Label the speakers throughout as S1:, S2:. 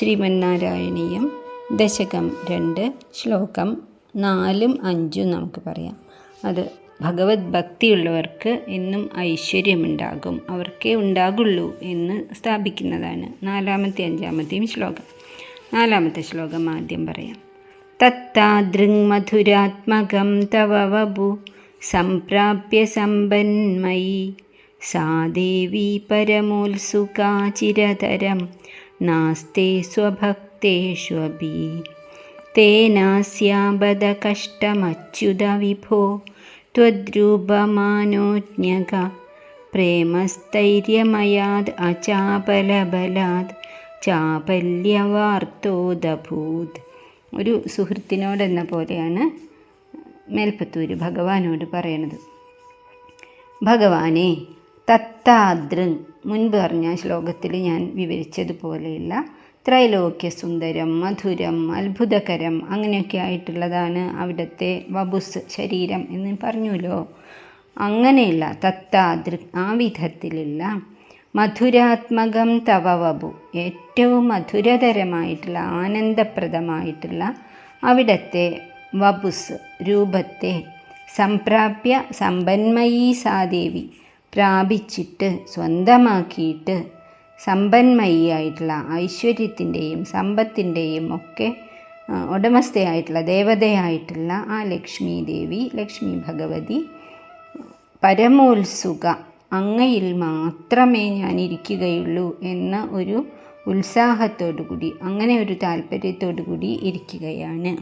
S1: ശ്രീമന്നാരായണീയം ദശകം രണ്ട് ശ്ലോകം നാലും അഞ്ചും നമുക്ക് പറയാം. അത് ഭഗവത് ഭക്തിയുള്ളവർക്ക് എന്നും ഐശ്വര്യമുണ്ടാകും. അവർക്കേ ഉണ്ടാകുള്ളൂ എന്ന് സ്ഥാപിക്കുന്നതാണ് നാലാമത്തെ അഞ്ചാമത്തെയും ശ്ലോകം. നാലാമത്തെ ശ്ലോകം ആദ്യം പറയാം. തത്താദൃങ്മധുരാത്മകം തവ വപു സംപ്രാപ്യ സമ്പന്മയി സാദേവി ദേവി പരമോത്സുകാ ചിരതരം നാസ്തേ സ്വഭക്തേഷ്വപി തേനാസ്യാബദ കഷ്ടമച്യുത വിഭോ त्वद्रूपमानोज्ञक प्रेमस्थैर्यमयाद् അചാപലബലാത് ചാപല്യവാർത്തോദഭൂത് ഒരു സുഹൃത്തിനോടെന്ന പോലെയാണ് മേൽപ്പത്തൂര് ഭഗവാനോട് പറയണത് ഭഗവാനെ തത്താദൃങ് മുൻപ് പറഞ്ഞ ശ്ലോകത്തിൽ ഞാൻ വിവരിച്ചതുപോലെയുള്ള ത്രൈലോക്യ സുന്ദരം മധുരം അത്ഭുതകരം അങ്ങനെയൊക്കെ ആയിട്ടുള്ളതാണ് അവിടുത്തെ വബുസ് ശരീരം എന്ന് പറഞ്ഞുല്ലോ അങ്ങനെയുള്ള തത്താദൃ ആ വിധത്തിലുള്ള മധുരാത്മകം തവ വബു ഏറ്റവും മധുരതരമായിട്ടുള്ള ആനന്ദപ്രദമായിട്ടുള്ള അവിടത്തെ വബുസ് രൂപത്തെ സംപ്രാപ്യ സമ്പന്മയീ സാദേവി പ്രാപിച്ചിട്ട് സ്വന്തമാക്കിയിട്ട് സമ്പന്മയിയായിട്ടുള്ള ഐശ്വര്യത്തിന്റെയും സമ്പത്തിന്റെയും ഒക്കെ ഉടമസ്ഥയായിട്ടുള്ള ദേവതയായിട്ടുള്ള ആ ലക്ഷ്മി ദേവി ലക്ഷ്മി ഭഗവതി പരമോത്സുക അങ്ങയിൽ മാത്രമേ ഞാൻ ഇരിക്കുകയുള്ളൂ എന്ന ഒരു ഉത്സാഹത്തോടു കൂടി അങ്ങനെ ഒരു താല്പര്യത്തോടു കൂടി ഇരിക്കുകയാണ്.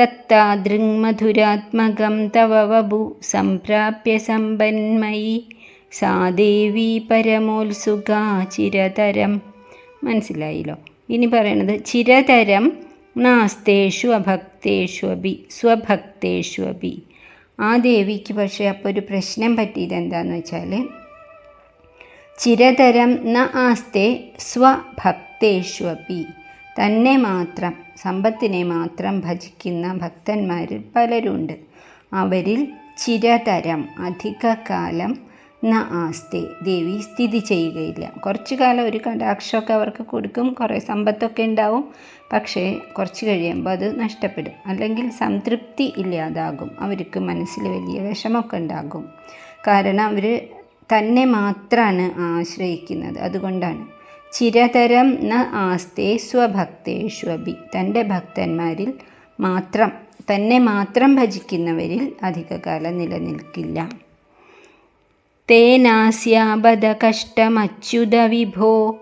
S1: തത്താദൃങ്മധുരാത്മകം തവ വപു. സംപ്രാപ്യ സമ്പന്മയി. സാ ദേവി പരമോത്സുക ചിരതരം. മനസ്സിലായില്ലോ? ഇനി പറയണത് ചിരതരം നാസ്തേഷു അഭക്തേഷു അഭി. സ്വഭക്തേഷു അഭി. ആ ദേവിക്ക് പക്ഷേ അപ്പോൾ ഒരു പ്രശ്നം പറ്റിയത് എന്താണെന്ന് വെച്ചാൽ ചിരതരം ന ആസ്തേ സ്വഭക്തേഷു അഭി. തന്നെ മാത്രം സമ്പത്തിനെ മാത്രം ഭജിക്കുന്ന ഭക്തന്മാരിൽ പലരുണ്ട്. അവരിൽ ചിരതരം അധികകാലം ന ആസ്തി ദേവി സ്ഥിതി ചെയ്യുകയില്ല. കുറച്ചു കാലം ഒരു കടാക്ഷമൊക്കെ അവർക്ക് കൊടുക്കും കുറേ സമ്പത്തൊക്കെ ഉണ്ടാവും. പക്ഷേ കുറച്ച് കഴിയുമ്പോൾ അത് നഷ്ടപ്പെടും. അല്ലെങ്കിൽ സംതൃപ്തി ഇല്ലാതാകും. അവർക്ക് മനസ്സിൽ വലിയ വിഷമമൊക്കെ ഉണ്ടാകും. കാരണം അവർ തന്നെ മാത്രമാണ് ആശ്രയിക്കുന്നത്. അതുകൊണ്ടാണ്. ചിരതരം ന ആസ്തേ സ്വഭക്തേഷ്വഭി. തന്റെ ഭക്തന്മാരിൽ മാത്രം തന്നെ മാത്രം ഭജിക്കുന്നവരിൽ അധികകാലം നിലനിൽക്കില്ല. തേനാസ്യാബദ കഷ്ടമച്യുത വിഭോ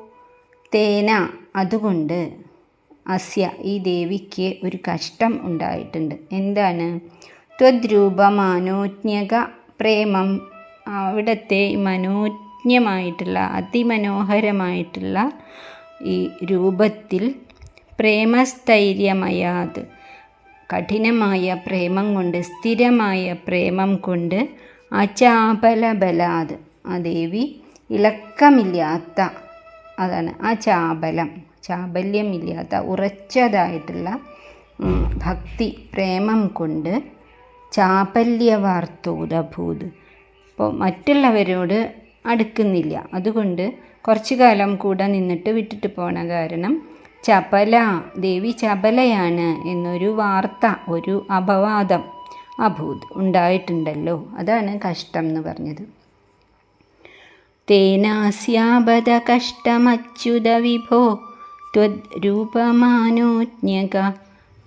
S1: തേന അതുകൊണ്ട് അസ്യ ഈ ദേവിക്ക് ഒരു കഷ്ടം ഉണ്ടായിട്ടുണ്ട്. എന്താണ്? ത്വദ്രൂപമാനോജ്ഞക പ്രേമം. അവിടുത്തെ മനോജ്ഞമായിട്ടുള്ള അതിമനോഹരമായിട്ടുള്ള ഈ രൂപത്തിൽ പ്രേമസ്ഥൈര്യമയാത് കഠിനമായ പ്രേമം കൊണ്ട് സ്ഥിരമായ പ്രേമം കൊണ്ട് അചാപലബലാത്. ആ ദേവി ഇളക്കമില്ലാത്ത അതാണ് ആ ചാപലം ചാബല്യമില്ലാത്ത ഉറച്ചതായിട്ടുള്ള ഭക്തി പ്രേമം കൊണ്ട് ചാപല്യവാർത്തോദഭൂത്. ഇപ്പോൾ മറ്റുള്ളവരോട് അടുക്കുന്നില്ല. അതുകൊണ്ട് കുറച്ചു കാലം കൂടെ നിന്നിട്ട് വിട്ടിട്ട് പോണ കാരണം ചപല ദേവി ചപലയാണ് എന്നൊരു വാർത്ത ഒരു അപവാദം അഭൂത് ഉണ്ടായിട്ടുണ്ടല്ലോ. അതാണ് കഷ്ടം എന്ന് പറഞ്ഞത്. തേനാസ്യാപത കഷ്ടമച്യുത വിഭോ ത്വദ്രൂപമാനോജ്ഞക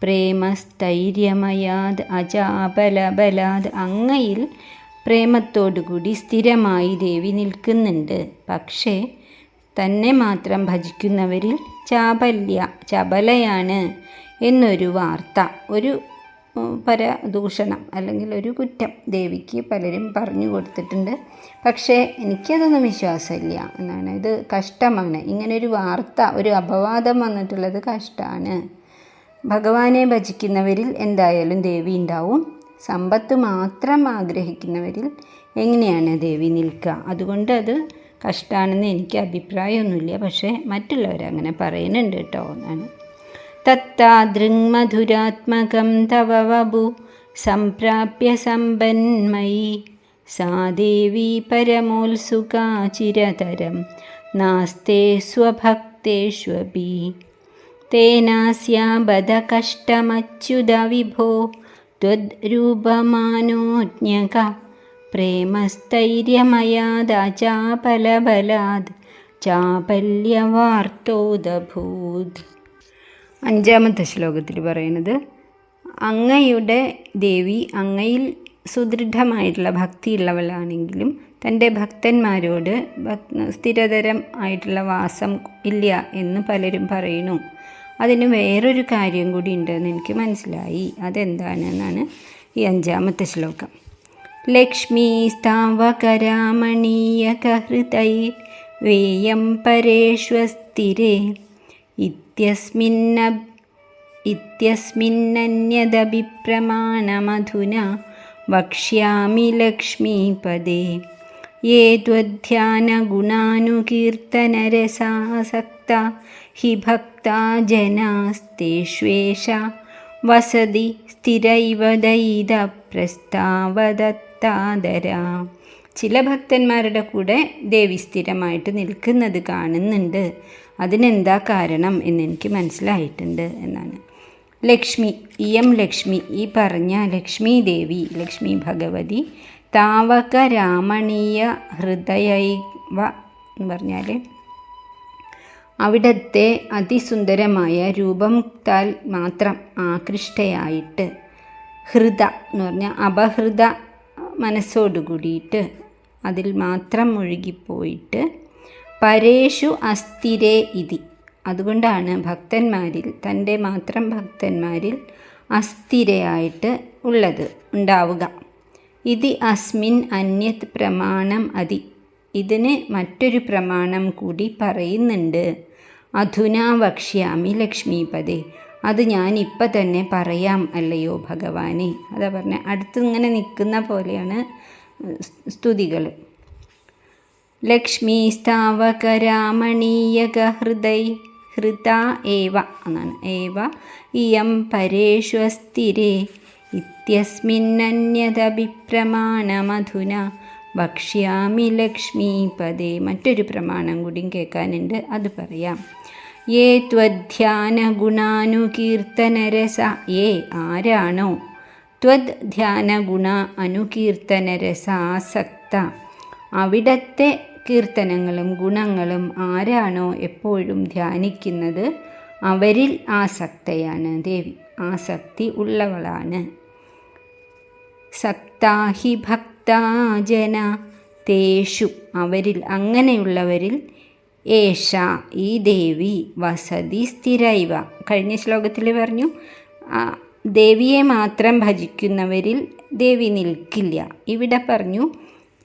S1: പ്രേമസ്ഥൈര്യമയാത് അജാബലബലാത് അങ്ങയിൽ പ്രേമത്തോടുകൂടി സ്ഥിരമായി ദേവി നിൽക്കുന്നുണ്ട്. പക്ഷേ തന്നെ മാത്രം ഭജിക്കുന്നവരിൽ ചാപല്യ ചപലയാണ് എന്നൊരു വാർത്ത ഒരു പരദൂഷണം അല്ലെങ്കിൽ ഒരു കുറ്റം ദേവിക്ക് പലരും പറഞ്ഞു കൊടുത്തിട്ടുണ്ട്. പക്ഷേ എനിക്കതൊന്നും വിശ്വാസമില്ല എന്നാണ്. ഇത് കഷ്ടമാണ്. ഇങ്ങനൊരു വാർത്ത ഒരു അപവാദം വന്നിട്ടുള്ളത് കഷ്ടമാണ് ഭഗവാനെ ഭജിക്കുന്നവരിൽ എന്തായാലും ദേവി ഉണ്ടാവും. സമ്പത്ത് മാത്രം ആഗ്രഹിക്കുന്നവരിൽ എങ്ങനെയാണ് ദേവി നിൽക്കുക? അതുകൊണ്ട് അത് കഷ്ടമാണെന്ന് എനിക്ക് അഭിപ്രായമൊന്നുമില്ല. പക്ഷേ മറ്റുള്ളവരങ്ങനെ പറയുന്നുണ്ട് കേട്ടോ എന്നാണ്. തത്താദൃങ്മധുരാത്മകം തവ വപു സംപ്രാപ്യ സമ്പന്മയി സാ ദേവി പരമോത്സുകാ ചിരതരം നാസ്തേ സ്വഭക്തേഷ്വപി. തേനാസ്യാബദ കഷ്ടമച്യുത വിഭോ ത്വദ്രൂപമാനോജ്ഞക. പ്രേമസ്ഥൈര്യമയാദാചാപലബലാത് ചാപല്യവാർത്തോദഭൂത്. അഞ്ചാമത്തെ ശ്ലോകത്തിൽ പറയുന്നത് അങ്ങയുടെ ദേവി അങ്ങയിൽ സുദൃഢമായിട്ടുള്ള ഭക്തിയുള്ളവളാണെങ്കിലും തന്റെ ഭക്തന്മാരോട് സ്ഥിരതരം ആയിട്ടുള്ള വാസം ഇല്ല എന്ന് പലരും പറയുന്നു. അതിന് വേറൊരു കാര്യം കൂടി ഉണ്ടെന്ന് എനിക്ക് മനസ്സിലായി. അതെന്താണെന്നാണ് ഈ അഞ്ചാമത്തെ ശ്ലോകം. ലക്ഷ്മീ സ്ഥാവകരാമണീയകഹൃതൈ വേയം പരേഷ്വസ്തിരേ ഇത്യസ്മിന്ന ഇത്യസ്മിന്നന്യദഭിപ്രമാണമധുന വക്ഷ്യാമി ലക്ഷ്മീപദേ യേ ത്വധ്യാനഗുണാനുകീർത്തനരസാസക്ത ഹി ഭക്ത ജനസ്തിഷ വസതി സ്ഥിരൈവ ദൈത പ്രസ്താവദത്താദര ചില ഭക്തന്മാരുടെ കൂടെ ദേവി സ്ഥിരമായിട്ട് നിൽക്കുന്നത് കാണുന്നുണ്ട്. അതിനെന്താ കാരണം എന്നെനിക്ക് മനസ്സിലായിട്ടുണ്ട് എന്നാണ്. ലക്ഷ്മി ഇയം ലക്ഷ്മി ഈ പറഞ്ഞ ലക്ഷ്മി ദേവി ലക്ഷ്മി ഭഗവതി താവക രാമണീയ ഹൃദയൈവ എന്ന് പറഞ്ഞാൽ അവിടത്തെ അതിസുന്ദരമായ രൂപത്താൽ മാത്രം ആകൃഷ്ടയായിട്ട്. ഹൃദ എന്ന് പറഞ്ഞാൽ അപഹൃത മനസ്സോടു കൂടിയിട്ട് അതിൽ മാത്രം മുഴുകിപ്പോയിട്ട് പരേഷു അസ്ഥിരേ ഇതി. അതുകൊണ്ടാണ് ഭക്തന്മാരിൽ തന്റെ മാത്രം ഭക്തന്മാരിൽ അസ്ഥിരയായിട്ട് ഉള്ളത് ഉണ്ടാവുക. ഇത് അസ്മിൻ അന്യത് പ്രമാണം അതി. ഇതിന് മറ്റൊരു പ്രമാണം കൂടി പറയുന്നുണ്ട്. അധുനാ വക്ഷ്യാമി ലക്ഷ്മീപദേ. അത് ഇപ്പം തന്നെ പറയാം അല്ലയോ ഭഗവാനെ. അതാ പറഞ്ഞ അടുത്ത് ഇങ്ങനെ നിൽക്കുന്ന പോലെയാണ് സ്തുതികൾ ലക്ഷ്മീ സ്ഥാവകരാമണീയക ഹൃദയ ഹൃത ഏവ എന്നാണ്. ഏവ ഇയം പരേഷ്വസ്ഥിരേ. ഇത്യസ്മിന്നന്യതഭിപ്രമാണമധുന ഭക്ഷ്യാമി ലക്ഷ്മീപദേ. മറ്റൊരു പ്രമാണം കൂടി കേൾക്കാനുണ്ട് അത് പറയാം. യേ ത്വധ്യാന ഗുണാനുകീർത്തനരസ ഏ ആരാണോ? ത്വദ് ധ്യാന ഗുണ അനുകീർത്തനരസാസക്ത. അവിടത്തെ കീർത്തനങ്ങളും ഗുണങ്ങളും ആരാണോ എപ്പോഴും ധ്യാനിക്കുന്നത്? അവരിൽ ആസക്തയാണ് ദേവി. ആസക്തി ഉള്ളവളാണ്. സക്താഹി ഭക്താജന തേഷു. അവരിൽ അങ്ങനെയുള്ളവരിൽ ഏഷ ഈ ദേവി വസതി സ്ഥിരൈവ. കഴിഞ്ഞ ശ്ലോകത്തിൽ പറഞ്ഞു ദേവിയെ മാത്രം ഭജിക്കുന്നവരിൽ ദേവി നിൽക്കില്ല. ഇവിടെ പറഞ്ഞു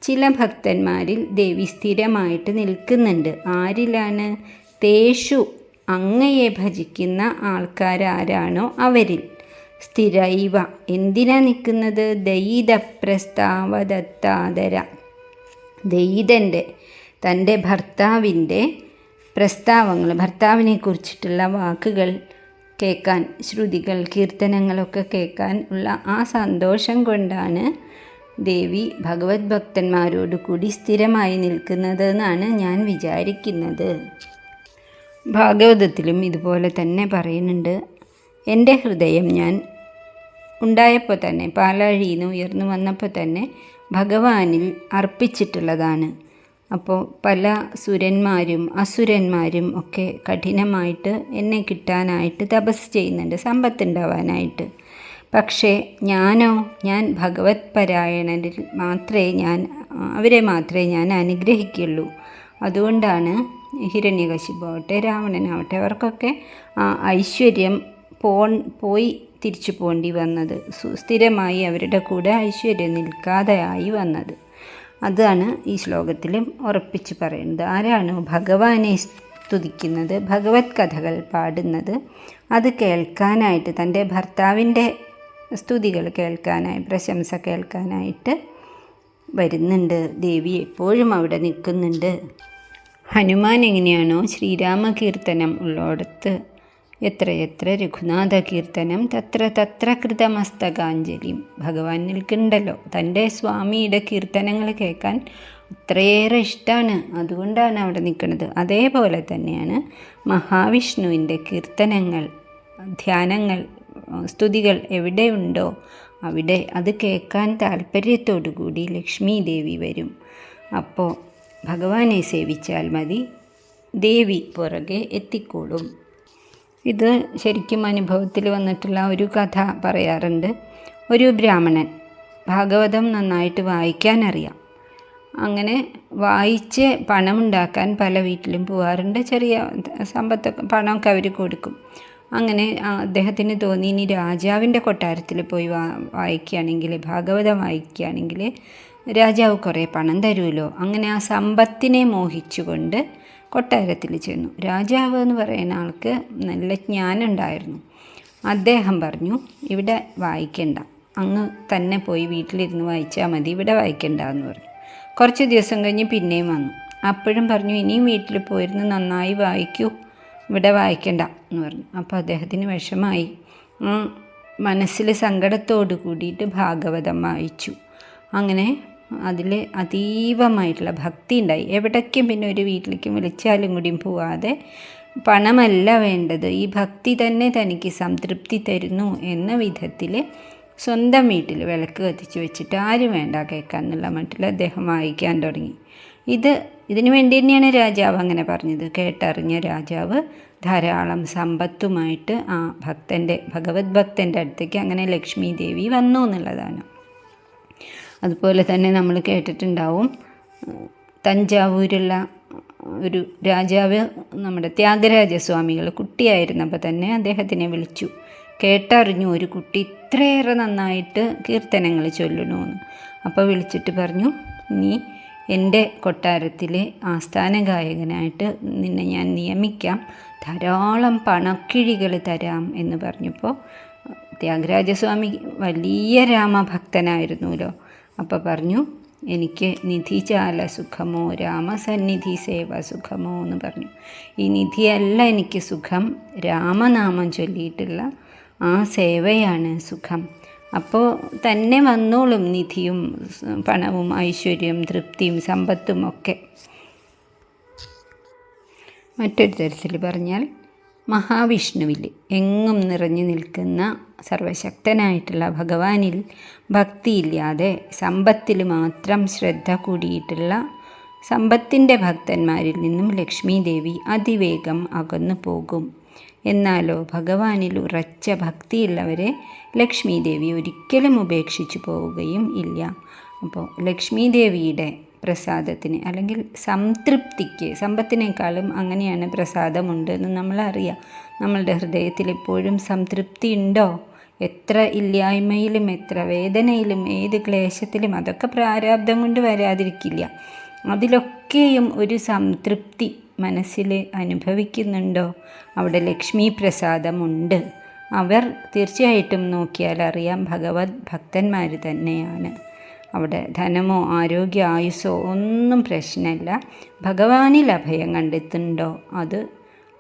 S1: ചില ഭക്തന്മാരിൽ ദേവി സ്ഥിരമായിട്ട് നിൽക്കുന്നുണ്ട്. ആരിലാണ്? തേഷു അങ്ങയെ ഭജിക്കുന്ന ആൾക്കാരാരാണോ അവരിൽ? സ്ഥിരൈവ. എന്തിനാ നിൽക്കുന്നത്? ദയിത പ്രസ്താവദത്താതര ദയിതന്റെ തന്റെ ഭർത്താവിന്റെ പ്രസ്താവങ്ങൾ ഭർത്താവിനെ കുറിച്ചിട്ടുള്ള വാക്കുകൾ കേൾക്കാൻ ശ്രുതികൾ കീർത്തനങ്ങളൊക്കെ കേൾക്കാൻ ഉള്ള ആ സന്തോഷം കൊണ്ടാണ് ദേവി ഭഗവത് ഭക്തന്മാരോട് കൂടി സ്ഥിരമായി നിൽക്കുന്നത് എന്നാണ് ഞാൻ വിചാരിക്കുന്നത്. ഭാഗവതത്തിലും ഇതുപോലെ തന്നെ പറയുന്നുണ്ട്. എന്റെ ഹൃദയം ഞാൻ ഉണ്ടായപ്പോൾ തന്നെ പാലാഴിയിൽ നിന്ന് ഉയർന്നു വന്നപ്പോൾ തന്നെ ഭഗവാനിൽ അർപ്പിച്ചിട്ടുള്ളതാണ്. അപ്പോൾ പല സുരന്മാരും അസുരന്മാരും ഒക്കെ കഠിനമായിട്ട് എന്നെ കിട്ടാനായിട്ട് തപസ് ചെയ്യുന്നുണ്ട് സമ്പത്തുണ്ടാവാനായിട്ട് പക്ഷേ ഞാനോ ഞാൻ ഭഗവത് പരായണരിൽ മാത്രമേ ഞാൻ അവരെ മാത്രമേ ഞാൻ അനുഗ്രഹിക്കുള്ളൂ. അതുകൊണ്ടാണ് ഹിരണ്യകശിപാവട്ടെ രാവണനാവട്ടെ അവർക്കൊക്കെ ആ ഐശ്വര്യം പോൺ പോയി തിരിച്ചു പോണ്ടി വന്നത്. സുസ്ഥിരമായി അവരുടെ കൂടെ ഐശ്വര്യം നിൽക്കാതെയായി വന്നത്. അതാണ് ഈ ശ്ലോകത്തിൽ ഉറപ്പിച്ച് പറയുന്നത്. ആരാണോ ഭഗവാനെ സ്തുതിക്കുന്നത്? ഭഗവത് കഥകൾ പാടുന്നത്. അത് കേൾക്കാനായിട്ട് തന്റെ ഭർത്താവിന്റെ സ്തുതികൾ കേൾക്കാനായി പ്രശംസ കേൾക്കാനായിട്ട് വരുന്നുണ്ട്. ദേവി എപ്പോഴും അവിടെ നിൽക്കുന്നുണ്ട്. ഹനുമാൻ എങ്ങനെയാണോ ശ്രീരാമകീർത്തനം ഉള്ളിടത്ത് എത്ര എത്ര രഘുനാഥ കീർത്തനം തത്ര തത്ര കൃതമസ്തകാഞ്ജലിയും ഭഗവാൻ നിൽക്കുന്നുണ്ടല്ലോ. തന്റെ സ്വാമിയുടെ കീർത്തനങ്ങൾ കേൾക്കാൻ അത്രയേറെ ഇഷ്ടമാണ് അതുകൊണ്ടാണ് അവിടെ നിൽക്കുന്നത്. അതേപോലെ തന്നെയാണ് മഹാവിഷ്ണുവിന്റെ കീർത്തനങ്ങൾ ധ്യാനങ്ങൾ സ്തുതികൾ എവിടെയുണ്ടോ അവിടെ അത് കേൾക്കാൻ താല്പര്യത്തോടു കൂടി ലക്ഷ്മി ദേവി വരും. അപ്പോൾ ഭഗവാനെ സേവിച്ചാൽ മതി. ദേവി പുറകെ എത്തിക്കോളും. ഇത് ശരിക്കും അനുഭവത്തിൽ വന്നിട്ടുള്ള ഒരു കഥ പറയാറുണ്ട്. ഒരു ബ്രാഹ്മണൻ ഭാഗവതം നന്നായിട്ട് വായിക്കാൻ അറിയാം അങ്ങനെ വായിച്ച് പണമുണ്ടാക്കാൻ പല വീട്ടിലും പോകാറുണ്ട് ചെറിയ സമ്പത്തൊക്കെ പണമൊക്കെ അവർ കൊടുക്കും. അങ്ങനെ അദ്ദേഹത്തിന് തോന്നി ഇനി രാജാവിന്റെ കൊട്ടാരത്തിൽ പോയി വാ വായിക്കുകയാണെങ്കിൽ ഭാഗവതം വായിക്കുകയാണെങ്കിൽ രാജാവ് കുറേ പണം തരുമല്ലോ? അങ്ങനെ ആ സമ്പത്തിനെ മോഹിച്ചുകൊണ്ട് കൊട്ടാരത്തിൽ ചെന്നു. രാജാവ് എന്ന് പറയുന്ന ആൾക്ക് നല്ല ജ്ഞാനം ഉണ്ടായിരുന്നു അദ്ദേഹം പറഞ്ഞു ഇവിടെ വായിക്കണ്ട. അങ്ങ് തന്നെ പോയി വീട്ടിലിരുന്ന് വായിച്ചാൽ മതി. ഇവിടെ വായിക്കണ്ട എന്ന് പറഞ്ഞു. കുറച്ച് ദിവസം കഴിഞ്ഞ് പിന്നെയും വന്നു. അപ്പോഴും പറഞ്ഞു ഇനിയും വീട്ടിൽ പോയിരുന്ന് നന്നായി വായിക്കൂ. ഇവിടെ വായിക്കണ്ട എന്ന് പറഞ്ഞു. അപ്പോൾ അദ്ദേഹത്തിന് വിഷമായി. മനസ്സിൽ സങ്കടത്തോട് കൂടിയിട്ട് ഭാഗവതം വായിച്ചു. അങ്ങനെ അതിൽ അതീവമായിട്ടുള്ള ഭക്തി ഉണ്ടായി. എവിടേക്കും പിന്നെ ഒരു വീട്ടിലേക്കും വിളിച്ചാലും കൂടിയും പോവാതെ പണമല്ല വേണ്ടത്. ഈ ഭക്തി തന്നെ തനിക്ക് സംതൃപ്തി തരുന്നു എന്ന വിധത്തിൽ സ്വന്തം വീട്ടിൽ വിളക്ക് കത്തിച്ച് വെച്ചിട്ട് ആരും വേണ്ട കേൾക്കാൻ എന്നുള്ള മട്ടിൽ അദ്ദേഹം വായിക്കാൻ തുടങ്ങി. ഇത് ഇതിനു വേണ്ടി തന്നെയാണ് രാജാവ് അങ്ങനെ പറഞ്ഞത്. കേട്ടറിഞ്ഞ രാജാവ് ധാരാളം സമ്പത്തുമായിട്ട് ആ ഭക്തന്റെ ഭഗവത് ഭക്തന്റെ അടുത്തേക്ക് അങ്ങനെ ലക്ഷ്മി ദേവി വന്നു എന്നുള്ളതാണ്. അതുപോലെ തന്നെ നമ്മൾ കേട്ടിട്ടുണ്ടാവും തഞ്ചാവൂരുള്ള ഒരു രാജാവ് നമ്മുടെ ത്യാഗരാജസ്വാമികൾ കുട്ടിയായിരുന്നപ്പോൾ തന്നെ അദ്ദേഹത്തിനെ വിളിച്ചു. കേട്ടറിഞ്ഞു ഒരു കുട്ടി ഇത്രയേറെ നന്നായിട്ട് കീർത്തനങ്ങൾ ചൊല്ലണമെന്ന് അപ്പോൾ വിളിച്ചിട്ട് പറഞ്ഞു നീ എന്റെ കൊട്ടാരത്തിലെ ആസ്ഥാന ഗായകനായിട്ട് നിന്നെ ഞാൻ നിയമിക്കാം. ധാരാളം പണക്കിഴികൾ തരാം എന്ന് പറഞ്ഞപ്പോൾ ത്യാഗരാജസ്വാമി വലിയ രാമഭക്തനായിരുന്നല്ലോ അപ്പോൾ പറഞ്ഞു എനിക്ക് നിധി ചാല സുഖമോ? രാമസന്നിധി സേവ സുഖമോ? എന്ന് പറഞ്ഞു. ഈ നിധിയല്ല എനിക്ക് സുഖം. രാമനാമം ചൊല്ലിയിട്ടുള്ള ആ സേവയാണ് സുഖം. അപ്പോൾ തന്നെ വന്നോളും നിധിയും പണവും ഐശ്വര്യം തൃപ്തിയും സമ്പത്തും ഒക്കെ. മറ്റൊരു തരത്തിൽ പറഞ്ഞാൽ മഹാവിഷ്ണുവിൽ എങ്ങും നിറഞ്ഞു നിൽക്കുന്ന സർവശക്തനായിട്ടുള്ള ഭഗവാനിൽ ഭക്തിയില്ലാതെ സമ്പത്തിൽ മാത്രം ശ്രദ്ധ കൂടിയിട്ടുള്ള സമ്പത്തിന്റെ ഭക്തന്മാരിൽ നിന്നും ലക്ഷ്മി ദേവി അതിവേഗം അകന്നു പോകും. എന്നാലോ ഭഗവാനിൽ ഉറച്ച ഭക്തിയുള്ളവരെ ലക്ഷ്മി ദേവി ഒരിക്കലും ഉപേക്ഷിച്ചു പോവുകയും ഇല്ല. അപ്പോൾ ലക്ഷ്മി ദേവിയുടെ പ്രസാദത്തിന് അല്ലെങ്കിൽ സംതൃപ്തിക്ക് സമ്പത്തിനേക്കാളും അങ്ങനെയാണ് പ്രസാദമുണ്ട് എന്ന് നമ്മളറിയാം. നമ്മളുടെ ഹൃദയത്തിൽ എപ്പോഴും സംതൃപ്തി ഉണ്ടോ? എത്ര ഇല്ലായ്മയിലും എത്ര വേദനയിലും ഏത് ക്ലേശത്തിലും അതൊക്കെ പ്രാരാബ്ദം കൊണ്ട് വരാതിരിക്കില്ല. അതിലൊക്കെയും ഒരു സംതൃപ്തി മനസ്സിൽ അനുഭവിക്കുന്നുണ്ടോ? അവിടെ ലക്ഷ്മി പ്രസാദമുണ്ട് അവർ തീർച്ചയായിട്ടും നോക്കിയാൽ അറിയാം ഭഗവത് ഭക്തന്മാർ തന്നെയാണ്. അവിടെ ധനമോ ആരോഗ്യ ആയുസ്സോ ഒന്നും പ്രശ്നമല്ല. ഭഗവാനിൽ അഭയം കണ്ടെത്തുന്നുണ്ടോ? അത്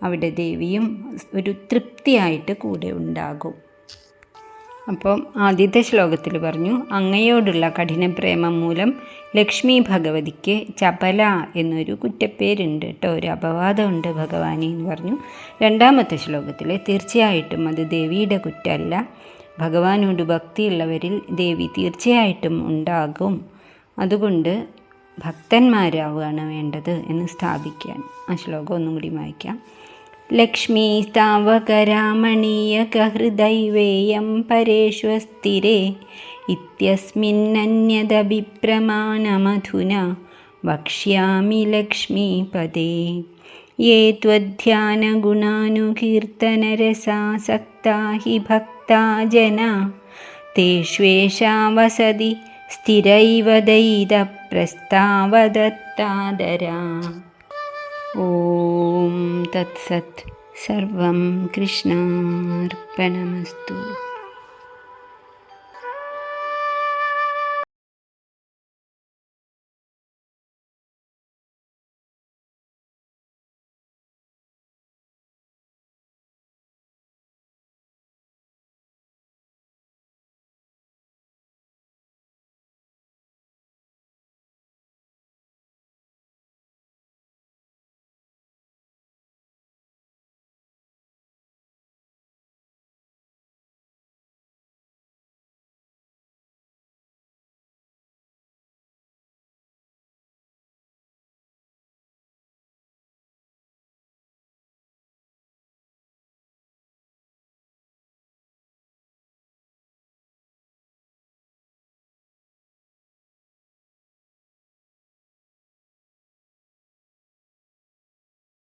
S1: അവിടെ ദേവിയും ഒരു തൃപ്തിയായിട്ട് കൂടെ ഉണ്ടാകും. അപ്പം ആദ്യത്തെ ശ്ലോകത്തിൽ പറഞ്ഞു അങ്ങയോടുള്ള കഠിന പ്രേമം മൂലം ലക്ഷ്മി ഭഗവതിക്ക് ചപല എന്നൊരു കുറ്റപ്പേരുണ്ട് കേട്ടോ ഒരു അപവാദമുണ്ട് ഭഗവാനി എന്ന് പറഞ്ഞു. രണ്ടാമത്തെ ശ്ലോകത്തിൽ തീർച്ചയായിട്ടും അത് ദേവിയുടെ കുറ്റമല്ല ഭഗവാനോട് ഭക്തിയുള്ളവരിൽ ദേവി തീർച്ചയായിട്ടും ഉണ്ടാകും. അതുകൊണ്ട് ഭക്തന്മാരാവുകയാണ് വേണ്ടത് എന്ന് സ്ഥാപിക്കാൻ ആ ശ്ലോകം ഒന്നും കൂടി വായിക്കാം. लक्ष्मीस्तावकरामणीयकहृदैवेयं परेष्वस्थिरे इत्यस्मिन्नन्यदभिप्रमाणमधुना वक्ष्यामि लक्ष्मीपदे। ये त्वध्यानगुणानुकीर्तनरसासक्ता हि भक्ता जना तेष्वेषा वसति स्थिरैव दैतप्रस्तावदत्तादरा। ॐ तत्सत् सर्वं कृष्णार्पणमस्तु